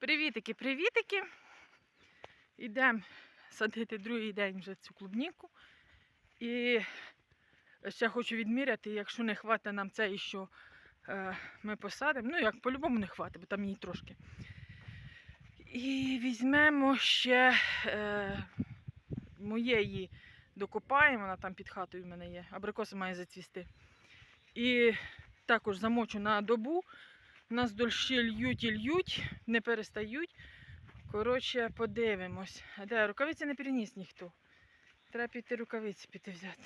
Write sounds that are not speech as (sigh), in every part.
Привітики, привітики. Йдемо садити другий день вже цю клубніку. І ще хочу відміряти, якщо не хватить нам це, що е, ми посадимо. Ну, як по-любому не хватить, бо там її трошки. І візьмемо ще е, моєї докопаємо, вона там під хатою в мене є. Абрикоси має зацвісти. І також замочу на добу. У нас дощі льють і льють, не перестають. Коротше, подивимось. А де рукавиці не переніс ніхто. Треба піти рукавиці піти взяти.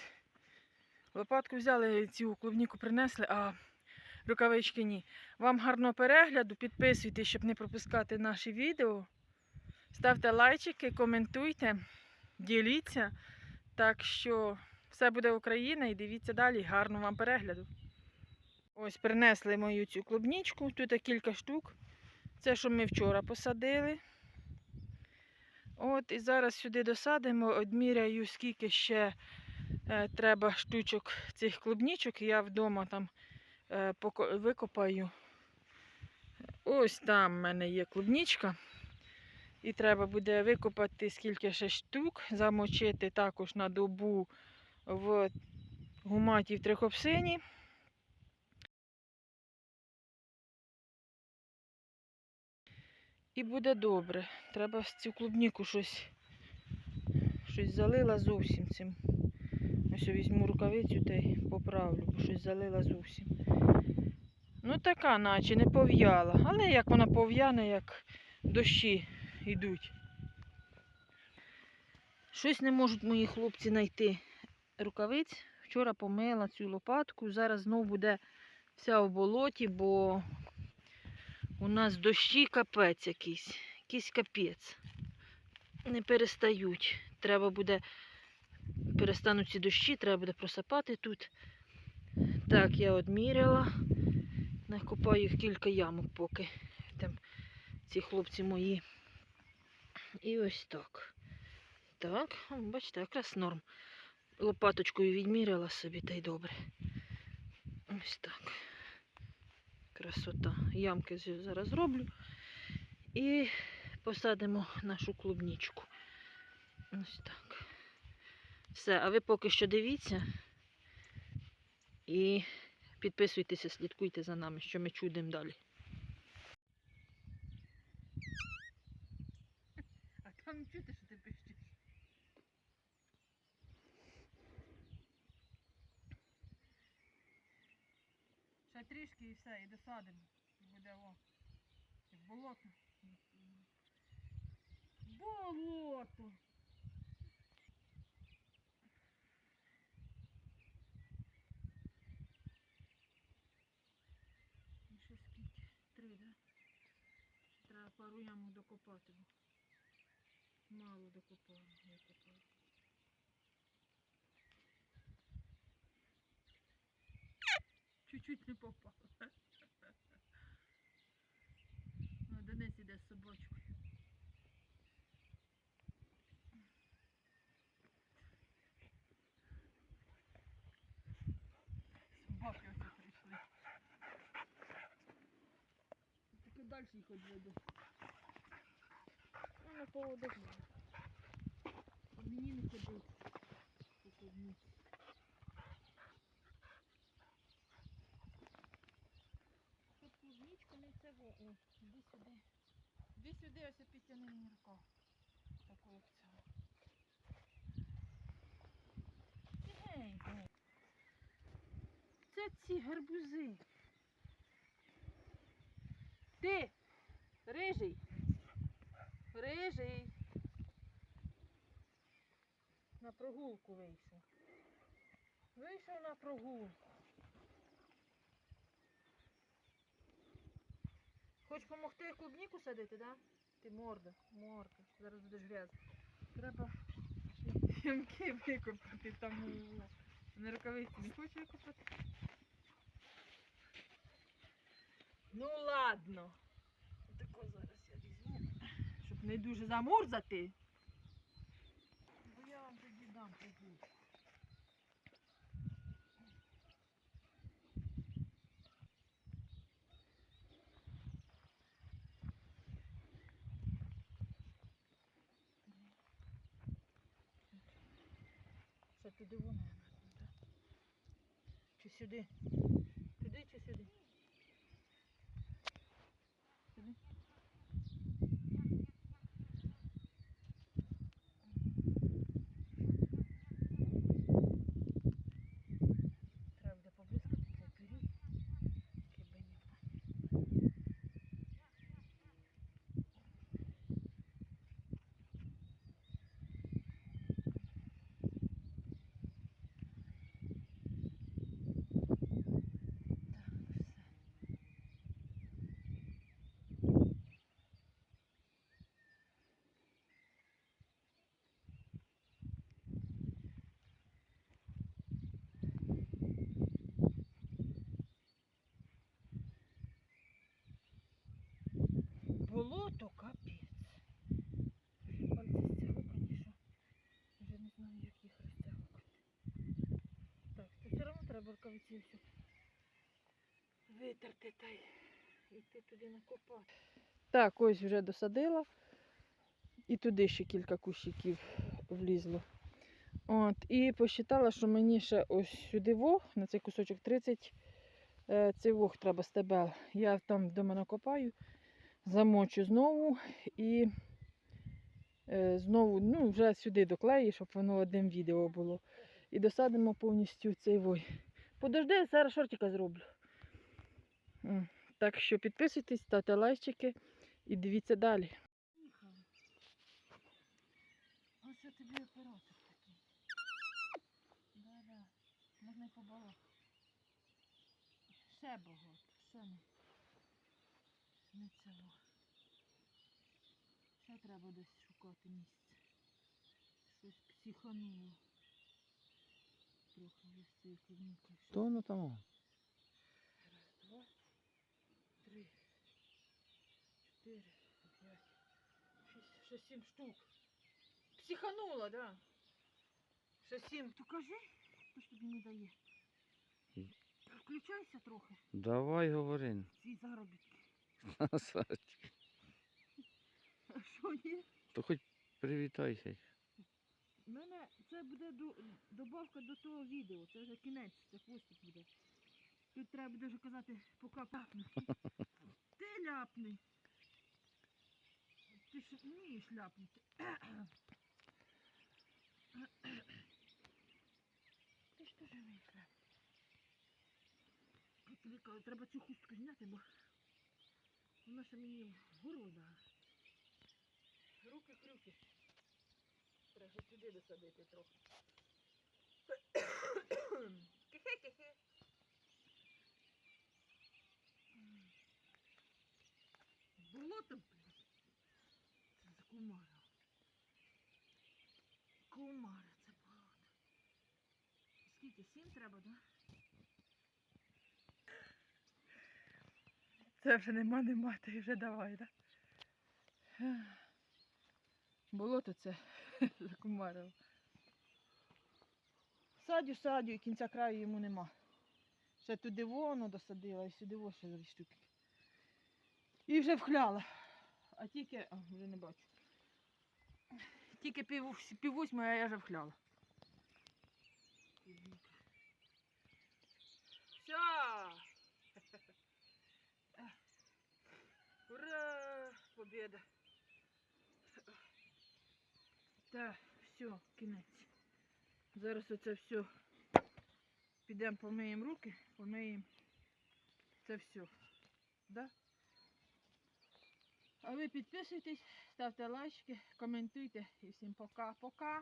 Лопатку взяли, цю клубніку принесли, а рукавички ні. Вам гарного перегляду, підписуйтесь, щоб не пропускати наші відео. Ставте лайчики, коментуйте, діліться. Так що все буде Україна і дивіться далі. Гарного вам перегляду. Ось принесли мою цю клубнічку. Тут кілька штук. Це, що ми вчора посадили. От, і зараз сюди досадимо, одміряю, скільки ще е, треба штучок цих клубнічок. Я вдома там е, викопаю. Ось там в мене є клубнічка. І треба буде викопати скільки ще штук, замочити також на добу в гуматі в трихопсині. І буде добре. Треба цю клубніку щось, щось залила зовсім цим. Ось візьму рукавицю та й поправлю, бо щось залила зовсім. Ну така, наче не пов'яла. Але як вона пов'яне, як дощі йдуть. Щось не можуть мої хлопці знайти рукавиць. Вчора помила цю лопатку. Зараз знов буде вся в болоті, бо у нас дощі капець якийсь. Якийсь капець. Не перестають. Треба буде, перестануть ці дощі, треба буде просапати тут. Так, я одміряла. Накопаю їх кілька ямок поки. Там ці хлопці мої. І ось так. Так, бачите, якраз норм. Лопаточкою відміряла собі, та й добре. Ось так. Красота. Ямки зараз зроблю. І посадимо нашу клубнічку. Ось так. Все, а ви поки що дивіться. І підписуйтеся, слідкуйте за нами, що ми чудимо далі. А там чути, що ти пищиш. Трішки і все, і досадимо. Буде о. Як болото. Болото! І ще скільки? Три, да? Ще треба пару ямок докопати. Мало докопали, викопали. Чуть-чуть не попав. (laughs) Ну, Денис іде з собачкою. Собаки оце прийшли. Таки далі їх відведу. Ну, на поводок. Мені не ходить. по клубниці. Тут клубничка не це во. О, іди сюди. Іди сюди, ось підтяни мені рука. Такого цього. Тихенько. Це ці гарбузи. Ти, рижий. Рижий. На прогулку вийшов. Вийшов на прогулку. Хочеш допомогти клубніку садити, да? Ти морда, морда. Зараз будеш грязно. Треба ямки викопати там. На рукавиці не хочу викопати? Ну ладно. Тако зараз я візьму, щоб не дуже замурзати. Бо я вам тоді дам прогулку. Туди воно. Чи сюди? Туди чи сюди? Сюди. Треба буде побризкати цей пиріг. Кибеня. Так, все. Болото капець. Пальці стягли, конечно. Вже не знаю, як їх розтягувати. Так, то все витерти та й йти туди накопати. Так, ось вже досадила. І туди ще кілька кущиків влізло. От, і посчитала, що мені ще ось сюди вог, на цей кусочок 30 е, цей вог треба стебел. Я там вдома накопаю, замочу знову і е, знову ну, вже сюди доклею, щоб воно одним відео було. І досадимо повністю цей вой. Подожди, я зараз шортика зроблю. Так що підписуйтесь, ставте лайчики і дивіться далі. Ось це тобі оператор такий. Да-да. Можна й побалакати. Ще багато, ще не. Не цього. Ще треба десь шукати місце. Щось психануло. Трохи вже з цією клубнікою. То воно там. Раз, два, три, чотири, п'ять, шість, ще сім штук. Психанула, да. Ще сім. То кажи, хто ж тобі не дає. Включайся трохи, Давай говори. ці заробітки. (laughs) Садь. А що ні? То хоч привітайся. У мене це буде добавка до того відео. Це вже кінець, це хвостик буде. Тут треба буде вже казати, поки ляпни. (laughs) Ти ляпни. Ти ж вмієш ляпнути. Ти ж теж вмієш ляпнути. Треба цю хустку зняти, бо вона ще мені в горло крюки. Треба сюди досадити трохи. Кихе-кихе. Болото, блін. Це за кумара. Кумара це болото. Скільки? Сім треба, да? Це вже нема, нема, ти вже давай, да? Болото це (laughs) закумарило. Садю, садю, і кінця краю йому нема. Ще туди воно досадила і сюди во ще дві штуки. І вже вхляла. А тільки, а, вже не бачу. Тільки пів, пів восьмої, а я вже вхляла. Все! (laughs) Ура! Победа! Так, все, кінець. Зараз оце все. Підемо помиємо руки, помиємо це все. Да? А ви підписуйтесь, ставте лайки, коментуйте і всім пока-пока.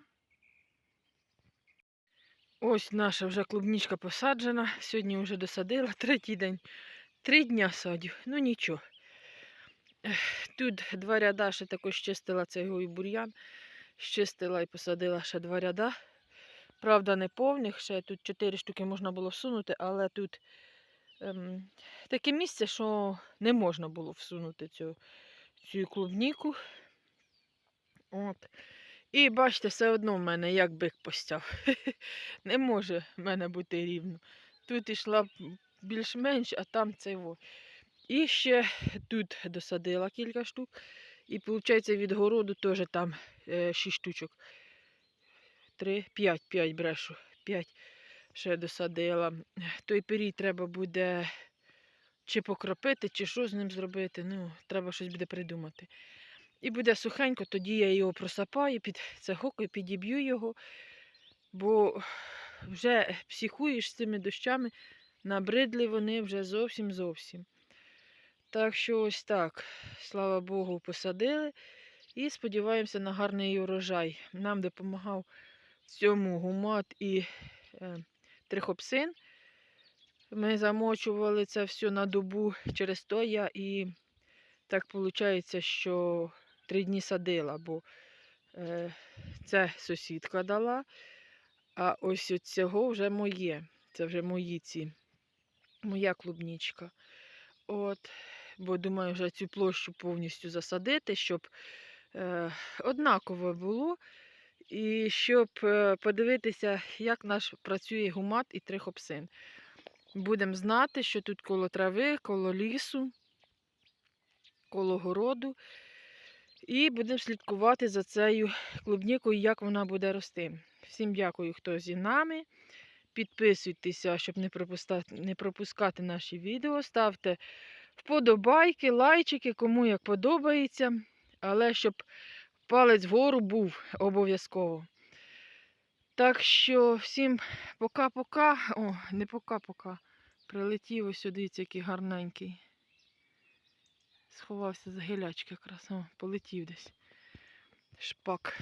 Ось наша вже клубничка посаджена. Сьогодні вже досадила, (laughs) третій день. Три дня садю, ну нічого. Тут два ряда ще також чистила цей бур'ян. Щистила і посадила ще два ряда. Правда, не повних, ще тут чотири штуки можна було всунути, але тут ем, таке місце, що не можна було всунути цю, цю клубніку. От. І бачите, все одно в мене як бик постяв. (laughs) Не може в мене бути рівно. Тут йшла більш-менш, а там цей во. І ще тут досадила кілька штук. І виходить від городу теж там 6 штучок. три, п'ять, п'ять брешу. П'ять ще досадила. Той пирій треба буде чи покропити, чи що з ним зробити. Ну, треба щось буде придумати. І буде сухенько, тоді я його просапаю під цегокою, підіб'ю його, бо вже психуєш з цими дощами, набридли вони вже зовсім зовсім. Так що ось так, слава Богу, посадили і сподіваємося на гарний урожай. Нам допомагав в цьому гумат і е, трихопсин. Ми замочували це все на добу через то я і так виходить, що три дні садила, бо е, це сусідка дала, а ось цього вже моє. Це вже мої ці, моя клубнічка. От, бо думаю, вже цю площу повністю засадити, щоб однаково було. І щоб е, подивитися, як наш працює гумат і трихопсин. Будемо знати, що тут коло трави, коло лісу, коло городу. І будемо слідкувати за цією клубнікою, як вона буде рости. Всім дякую, хто зі нами. Підписуйтеся, щоб не пропускати, не пропускати наші відео. Ставте вподобайки, лайчики, кому як подобається. Але щоб палець вгору був обов'язково. Так що всім пока-пока. О, не пока-пока. Прилетів ось сюди, який гарненький. Сховався за гілячки якраз. О, полетів десь. Шпак.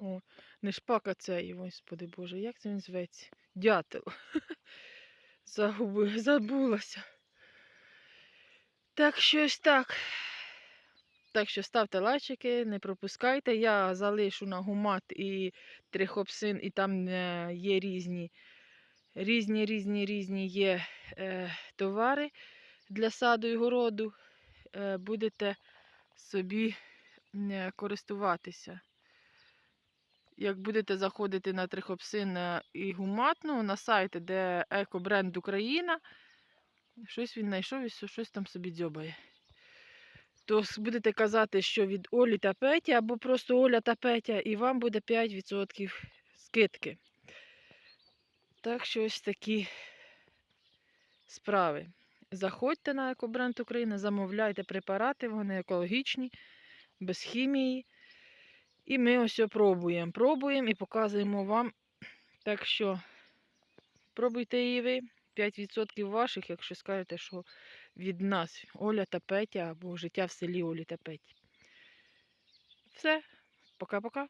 О, не шпак, а цей, господи Боже, як це він зветься? Дятел. (laughs) Загуби, забулася. Так що ось так. Так що ставте лайчики, не пропускайте. Я залишу на гумат і трихопсин, і там е, є різні, різні, різні, різні є е, товари для саду і городу. Е, будете собі е, користуватися. Як будете заходити на трихопсин е, і гумат, ну, на сайти, де екобренд Україна, щось він знайшов і щось там собі дзьобає то будете казати, що від Олі та Петі, або просто Оля та Петя, і вам буде 5% скидки. Так що ось такі справи. Заходьте на екобренд України, замовляйте препарати, вони екологічні, без хімії. І ми ось пробуємо. Пробуємо і показуємо вам. Так що пробуйте її ви. 5% ваших, якщо скажете, що від нас Оля та Петя або життя в селі Олі та Петі. Все, пока-пока.